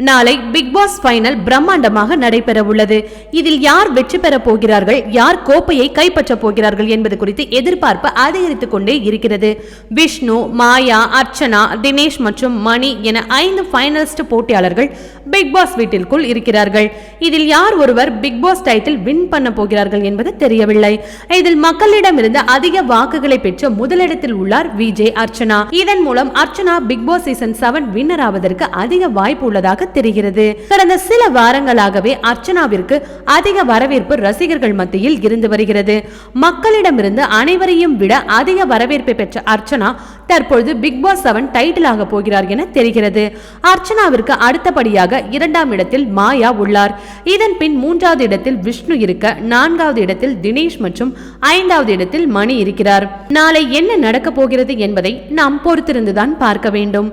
நாளை big pass final பிரம்மாண்டமாக நடைபெற உள்ளது இதில் யார் வெற்றி பெற போகிறார்கள் யார் கோப்பையை கைப்பற்ற போகிறார்கள் என்பது குறித்து எதிர்பார்ப்பு அதிகரித்துக் கொண்டே இருக்கிறது. விஷ்ணு மாயா அர்ச்சனா தினேஷ் மற்றும் மணி என ஐந்து ஃபைனலிஸ்ட் போட்டியாளர்கள் பிக் பாஸ் வீட்டிற்குள் இருக்கிறார்கள். இதில் யார் ஒருவர் பிக் பாஸ் டைட்டில் வின் பண்ண போகிறார்கள் என்பது தெரியவில்லை. இதில் மக்களிடமிருந்து அதிக வாக்குகளை பெற்று முதலிடத்தில் உள்ளார் விஜய் அர்ச்சனா. இதன் மூலம் Archana Bigg Boss season seven winner ஆவதற்கு அதிக வாய்ப்பு உள்ளதாக தெரிகிறது. கடந்த சில வாரங்களாகவே அர்ச்சனாவிற்கு அதிக வரவேற்பு ரசிகர்கள் மத்தியில் இருந்து வருகிறது. மக்களிடமிருந்து அனைவரையும் விட அதிக வரவேற்பை பெற்ற அர்ச்சனா தற்பொழுது பிக் பாஸ் செவன் டைட்டிலாக போகிறார் என தெரிகிறது. அர்ச்சனாவிற்கு அடுத்தபடியாக இரண்டாம் இடத்தில் மாயா உள்ளார். இதன் பின் மூன்றாவது இடத்தில் விஷ்ணு இருக்க நான்காவது இடத்தில் தினேஷ் மற்றும் ஐந்தாவது இடத்தில் மணி இருக்கிறார். நாளை என்ன நடக்க போகிறது என்பதை நாம் பொறுத்திருந்துதான் பார்க்க வேண்டும்.